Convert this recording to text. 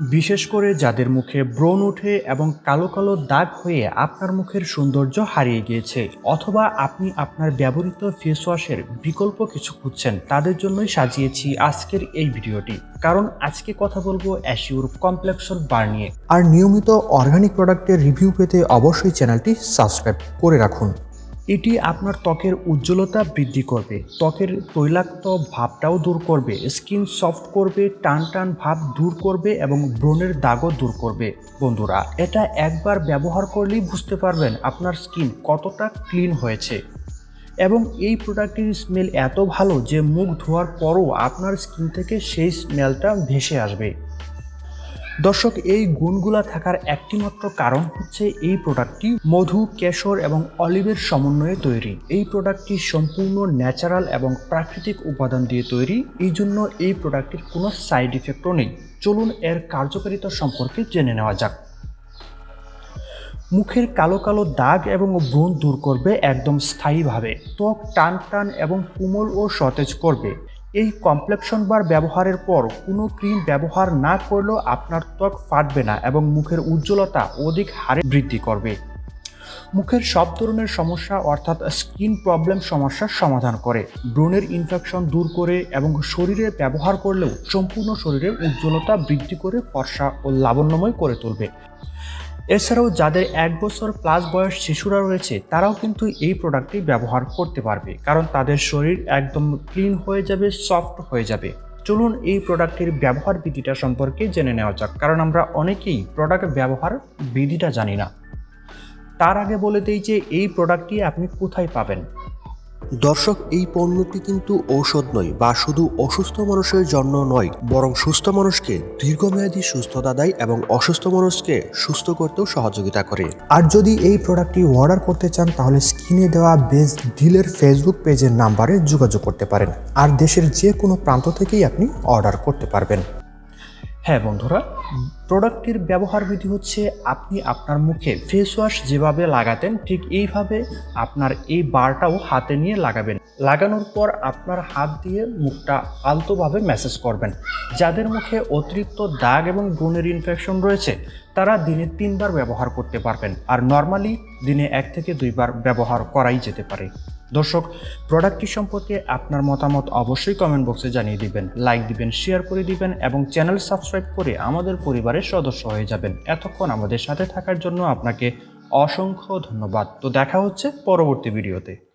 বিশেষ করে যাদের মুখে ব্রণ ওঠে এবং কালো কালো দাগ হয়ে আপনার মুখের সৌন্দর্য হারিয়ে গিয়েছে, অথবা আপনি আপনার ব্যবহৃত ফেস ওয়াশের বিকল্প কিছু খুঁজছেন, তাদের জন্যই সাজিয়েছি আজকের এই ভিডিওটি। কারণ আজকে কথা বলব অ্যাশিওর কমপ্লেক্সর বার নিয়ে। আর নিয়মিত অর্গানিক প্রোডাক্টের রিভিউ পেতে অবশ্যই চ্যানেলটি সাবস্ক্রাইব করে রাখুন। এটি আপনার ত্বকের উজ্জ্বলতা বৃদ্ধি করবে। ত্বকের তৈলাক্ত ভাবটাও দূর করবে। স্কিন সফট করবে, টান টান ভাব দূর করবে এবং ব্রণের দাগও দূর করবে। বন্ধুরা, এটা একবার ব্যবহার করলেই বুঝতে পারবেন আপনার স্কিন কতটা ক্লিন হয়েছে। এবং এই প্রোডাক্টটির স্মেল এত ভালো যে মুখ ধোয়ার পরও আপনার স্কিন থেকে সেই স্মেলটা ভেসে আসবে। দর্শক, এই গুণগুলা থাকার একটিমাত্র কারণ হচ্ছে এই প্রোডাক্টটি মধু, কেশর এবং অলিভের সমন্বয়ে তৈরি। এই প্রোডাক্টটি সম্পূর্ণ ন্যাচারাল এবং প্রাকৃতিক উপাদান দিয়ে তৈরি। এই জন্য এই প্রোডাক্টটির কোনো সাইড ইফেক্টও নেই। চলুন এর কার্যকারিতা সম্পর্কে জেনে নেওয়া যাক। মুখের কালো কালো দাগ এবং ব্রণ দূর করবে একদম স্থায়ীভাবে। ত্বক টান টান এবং কোমল ও সতেজ করবে। এই কমপ্লেকশন বার ব্যবহারের পর কোনো ক্রিম ব্যবহার না করলেও আপনার ত্বক ফাটবে না এবং মুখের উজ্জ্বলতা অধিক হারে বৃদ্ধি করবে। মুখের সব ধরনের সমস্যা অর্থাৎ স্কিন প্রবলেম সমস্যার সমাধান করে। ব্রণের ইনফেকশন দূর করে এবং শরীরে ব্যবহার করলেও সম্পূর্ণ শরীরে উজ্জ্বলতা বৃদ্ধি করে ফর্সা ও লাবণ্যময় করে তুলবে। এছাড়াও যাদের এক বছর প্লাস বয়স শিশুরা রয়েছে, তারাও কিন্তু এই প্রোডাক্টটি ব্যবহার করতে পারবে। কারণ তাদের শরীর একদম ক্লিন হয়ে যাবে সফট হয়ে যাবে। চলুন এই প্রোডাক্টের ব্যবহার বিধিটা সম্পর্কে জেনে নেওয়া যাক। কারণ আমরা অনেকেই প্রোডাক্ট ব্যবহার বিধিটা জানি না। তার আগে বলে দিই যে এই প্রোডাক্টটি আপনি কোথায় পাবেন? দর্শক, এই পণ্যটি কিন্তু ঔষধ নয় বা শুধু অসুস্থ মানুষের জন্য নয়, বরং সুস্থ মানুষকে দীর্ঘমেয়াদী সুস্থতা দেয় এবং অসুস্থ মানুষকে সুস্থ করতেও সহযোগিতা করে। আর যদি এই প্রোডাক্টটি অর্ডার করতে চান, তাহলে স্ক্রিনে দেওয়া বেস্ট ডিলের ফেসবুক পেজের নাম্বারে যোগাযোগ করতে পারেন। আর দেশের যে কোনো প্রান্ত থেকেই আপনি অর্ডার করতে পারবেন। হ্যাঁ বন্ধুরা প্রোডাক্টটির ব্যবহার বিধি হচ্ছে আপনি আপনার মুখে ফেস ওয়াশ যেভাবে লাগাতেন, ঠিক এইভাবে আপনার এই বারটাও হাতে নিয়ে লাগাবেন। লাগানোর পর আপনার হাত দিয়ে মুখটা আলতোভাবে ম্যাসেজ করবেন। যাদের মুখে অতিরিক্ত দাগ এবং ব্রণের ইনফেকশন রয়েছে, তারা দিনে তিনবার ব্যবহার করতে পারবেন। আর নর্মালি দিনে এক থেকে দুইবার ব্যবহার করাই যেতে পারে। দর্শক প্রোডাক্টটি সম্পর্কে আপনার মতামত অবশ্যই কমেন্ট বক্সে জানিয়ে দিবেন। লাইক দিবেন শেয়ার করে দিবেন এবং চ্যানেল সাবস্ক্রাইব করে আমাদের পরিবারের সদস্য হয়ে যাবেন। এতক্ষণ আমাদের সাথে থাকার জন্য আপনাকে অসংখ্য ধন্যবাদ। তো দেখা হচ্ছে পরবর্তী ভিডিওতে